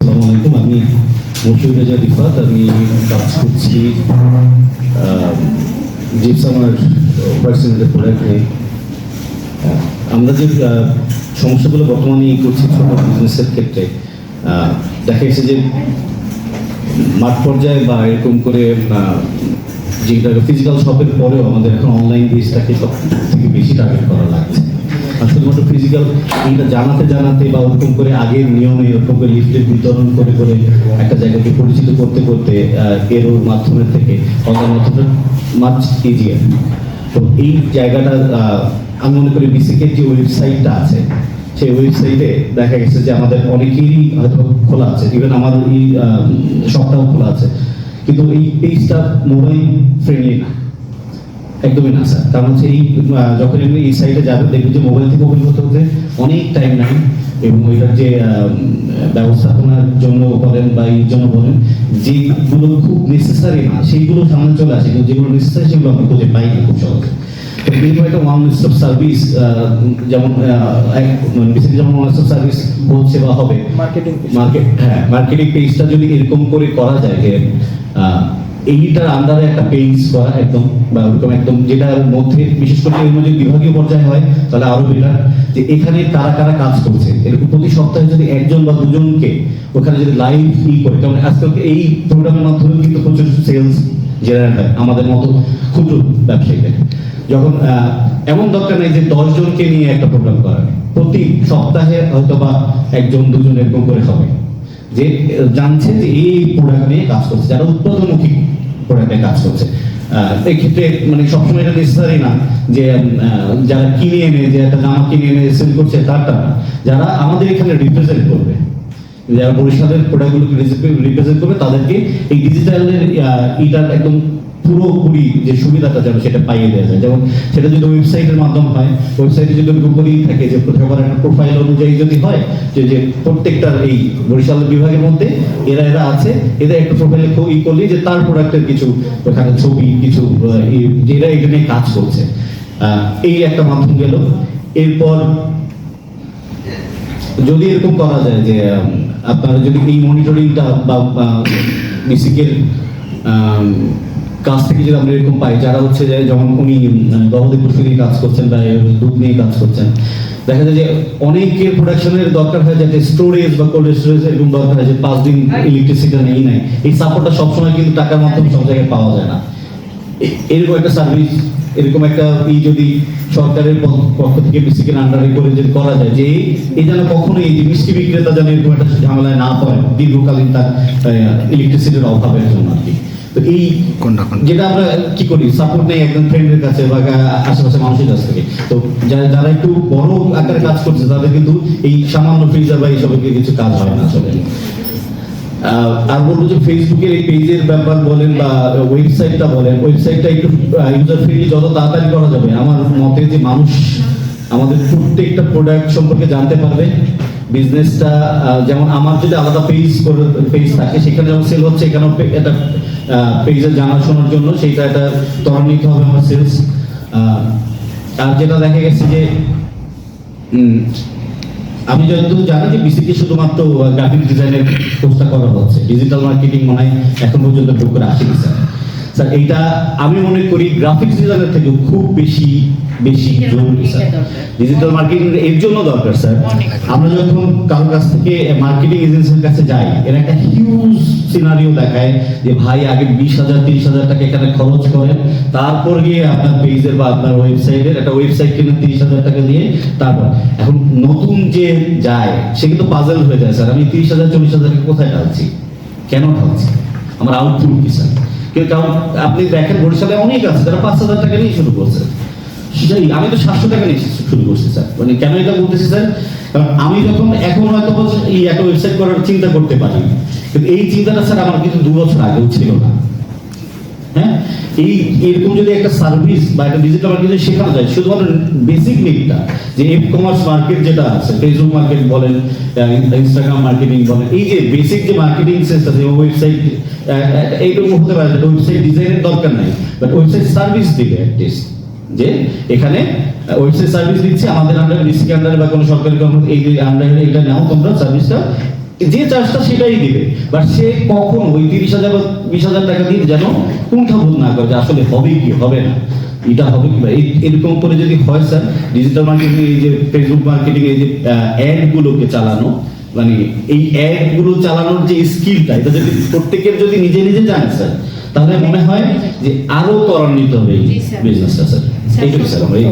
আসসালামু আলাইকুম আমি মশিউর রেজা রিফাত আমি কাজ করছি জিপসামার পার্সোনাল প্রোডাক্ট আমরা যে সমস্যাগুলো বর্তমানে করছি ছোট বিজনেসের ক্ষেত্রে দেখা গেছে যে মাঠ পর্যায়ে বা এরকম করে যেটা ফিজিক্যাল শপের পরেও আমাদের এখন অনলাইন বেসটাকে সব থেকে বেশি টার্গেট করা লাগছে। শুধুমাত্র ফিজিক্যাল এইটা জানাতে জানাতে বা ওরকম করে আগের নিয়মে ওরকম করে লিফলেট বিতরণ করে করে একটা জায়গাকে পরিচিত করতে করতে এর ওর মাধ্যমের থেকে অনলাইন মাধ্যমটা মাছ ইজিয়ার তো এই জায়গাটা আমি মনে করি বিসিকের যে ওয়েবসাইটটা আছে, সেই ওয়েবসাইটে দেখা গেছে যে আমাদের অনেকেরই হয়তো খোলা আছে ইভেন আমার এই শপটাও খোলা আছে। কিন্তু এই পেজটা মোবাইল ফ্রেন্ডলি না। একদমই না স্যার। কারণ হচ্ছে এই যখন আপনি এই সাইটে যাবেন দেখবেন যে মোবাইল থেকে ওপেন করতে হতে অনেক টাইম লাগে এবং ওইটার যে ব্যবস্থাপনার জন্য বলেন বা এই জন্য বলেন যেগুলো খুব নেসেসারি না সেইগুলো সামনে চলে আসে। কিন্তু যেগুলো নেসেসারি সেগুলো আমরা খুঁজে পাই না খুব সহজে। তো এইরকম একটা ওয়ান স্টপ সার্ভিস যেমন এক মানে যেমন ওয়ান স্টপ সার্ভিস বলছে বা হবে। মার্কেটিং মার্কেট হ্যাঁ মার্কেটিং পেজটা যদি এরকম করে করা যায় যে এইটার আন্ডারে একটা পেজ করা একদম, বা ওরকম একদম যেটার মধ্যে বিশেষ করে এর মধ্যে বিভাগীয় পর্যায়ে হয়, তাহলে আরও বেটার যে এখানে কারা কারা কাজ করছে? এরকম প্রতি সপ্তাহে যদি একজন বা দুজনকে ওখানে যদি লাইভ ই করে কারণ আজকালকে এই প্রোগ্রামের মাধ্যমে কিন্তু প্রচুর সেলস জেনারেট হয়, আমাদের মতো ক্ষুদ্র ব্যবসায়ীদের। যখন এমন দরকার নেই যে দশ জনকে নিয়ে একটা প্রোগ্রাম করা প্রতি সপ্তাহে হয়তো বা একজন দুজন এরকম করে হবে। যে জানছে যে এই প্রোডাক্ট নিয়ে কাজ করছে, যারা উৎপাদনমুখী প্রোডাক্ট নিয়ে কাজ করছে। এক্ষেত্রে মানে সবসময় এটা নেসেসারি না যে যারা কিনে এনে, যে একটা জামা কিনে এনে সেল করছে, তারটা না। যারা আমাদের এখানে রিপ্রেজেন্ট করবে, যারা বরিশালের প্রোডাক্টগুলোকে রিপ্রেজেন্ট করবে, তাদেরকে এই ডিজিটালের ইটার একদম পুরোপুরি যে সুবিধাটা যেন সেটা পাইয়ে দেওয়া যায়। যেমন সেটা যদি ওয়েবসাইটের মাধ্যম হয় ওয়েবসাইটে যদি ওরকম থাকে যে সবার একটা প্রোফাইল অনুযায়ী যদি হয়, যে যে প্রত্যেকটার এই বরিশাল বিভাগের মধ্যে এরা এরা আছে, এদের একটা প্রোফাইলে ই করলেই যে তার প্রোডাক্টের কিছু ওখানে ছবি, কিছু এটা নিয়ে কাজ করছে। এই একটা মাধ্যম গেল। এরপর যদি এরকম করা যায় যে আপনারা যদি এই মনিটরিংটা বা বেসিকের কাছ থেকে যদি আমরা এরকম পাই, যারা হচ্ছে যে যেমন উনি গবাদি নিয়ে কাজ করছেন বা দুধ নিয়ে কাজ করছেন, দেখা যায় যে অনেকের প্রোডাকশনের দরকার হয় যাতে স্টোরেজ বা কোল্ড স্টোরেজ এরকম দরকার হয় যে পাঁচ দিন ইলেকট্রিসিটি নেই, নাই। এই সাপোর্টটা সবসময় কিন্তু টাকার মাধ্যমে সব জায়গায় পাওয়া যায় না। এরকম একটা সার্ভিস এরকম একটা ই যদি সরকারের পক্ষ থেকে বিসিকের আন্ডারে করে যদি করা যায়, যে এই যেন কখনো এই যে মিষ্টি বিক্রেতা যেন এরকম একটা ঝামেলায় না পড়ে, দীর্ঘকালীন তার ইলেকট্রিসিটির অভাবের জন্য আর কি। তো এই? যেটা আমরা কি করি? সাপোর্ট নেই একজন ফ্রেন্ডের কাছে বা আশেপাশে মানুষের কাছ থেকে। তো যারা যারা একটু বড় আকারে কাজ করছে তাদের কিন্তু এই সামান্য ফ্রিজার বা এইসবের কিছু কাজ হয় না আসলে। আর বলব যে ফেসবুকের এই পেজের ব্যাপার বলেন বা ওয়েবসাইটটা বলেন ওয়েবসাইটটা একটু ইউজার ফ্রেন্ডলি যত তাড়াতাড়ি করা যাবে। আমার মতে যে মানুষ আমাদের প্রত্যেকটা প্রোডাক্ট সম্পর্কে জানতে পারবে। বিজনেসটা যেমন আমার যদি আলাদা পেজ করে পেজ থাকে সেখানে যেমন সেল হচ্ছে এখানেও একটা পেজে জানাশোনার জন্য সেইটা একটা ত্বরান্বিত হবে আমার সেলস আর যেটা দেখা গেছে যে আমি যতদূর জানি যে বিসিকে শুধুমাত্র গ্রাফিক ডিজাইনের কোর্সটা করা হচ্ছে। ডিজিটাল মার্কেটিং মনে হয় এখন পর্যন্ত ঢুকরা করে আসেনি স্যার স্যার এইটা আমি মনে করি গ্রাফিক্স ডিজাইনের থেকে খুব বেশি বেশি জরুরি স্যার ডিজিটাল মার্কেটিং এর জন্য দরকার স্যার আমরা যখন কারোর কাছ থেকে মার্কেটিং এজেন্সির কাছে যাই এর একটা হিউজ সিনারিও দেখায় যে ভাই আগে বিশ হাজার তিরিশ হাজার টাকা এখানে খরচ করেন তারপর গিয়ে আপনার পেজের বা আপনার ওয়েবসাইটের একটা ওয়েবসাইট কিনে তিরিশ হাজার টাকা দিয়ে তারপর এখন নতুন যে যায় সে কিন্তু পাজল হয়ে যায় স্যার আমি তিরিশ হাজার চল্লিশ হাজার টাকা কোথায় ঢালছি? কেন ঢালছি? আমার আউটপুট কি স্যার আপনি দেখেন বরিশালে অনেক আছে যারা পাঁচ হাজার টাকা নিয়ে শুরু করছে। সেটাই আমি তো সাতশো টাকা নিয়ে শুরু করছি, স্যার। মানে কেন এটা বলতেছি, স্যার? কারণ আমি যখন এখন হয়তো এই একটা ওয়েবসাইট করার চিন্তা করতে পারি, কিন্তু এই চিন্তাটা, স্যার, আমার কিন্তু দু বছর আগেও ছিল না। হ্যাঁ? এই, এরকম যদি একটা সার্ভিস বা একটা ডিজিটাল মার্কেট শেখানো যায়, শুধুমাত্র বেসিক নিডটা যে ই কমার্স মার্কেট যেটা আছে ফেসবুক মার্কেট বলেন ইনস্টাগ্রাম মার্কেটিং বলেন, এই যে বেসিক যে মার্কেটিং সেন্স আছে ওয়েবসাইট এইরকম হতে পারে ওয়েবসাইট ডিজাইনের দরকার নাই। বাট ওয়েবসাইট সার্ভিস দিবে অ্যাটলিস্ট যে এখানে ওয়েবসাইট সার্ভিস দিচ্ছে, আমাদের আন্ডারে আন্ডারে বা কোনো সরকারি এই আন্ডারে এটা নাও, তোমরা সার্ভিসটা যে চার্জটা সেটাই দিবে। বাট সে কখন ওই তিরিশ হাজার বা বিশ হাজার টাকা দিয়ে যেন কুণ্ঠাবোধ না করে যে আসলে হবে কি, হবে না, এটা হবে কি এরকম করে যদি হয় স্যার ডিজিটাল মার্কেটিং এই যে ফেসবুক মার্কেটিং এই যে অ্যাড গুলোকে চালানো মানে এই অ্যাপগুলো চালানোর যে স্কিলটা এটা যদি প্রত্যেকের যদি নিজে নিজে জানে স্যার তাহলে মনে হয় যে আরও ত্বরান্বিত হবে এই। বিজনেসটা স্যার। এইটুকু স্যার আমরা এই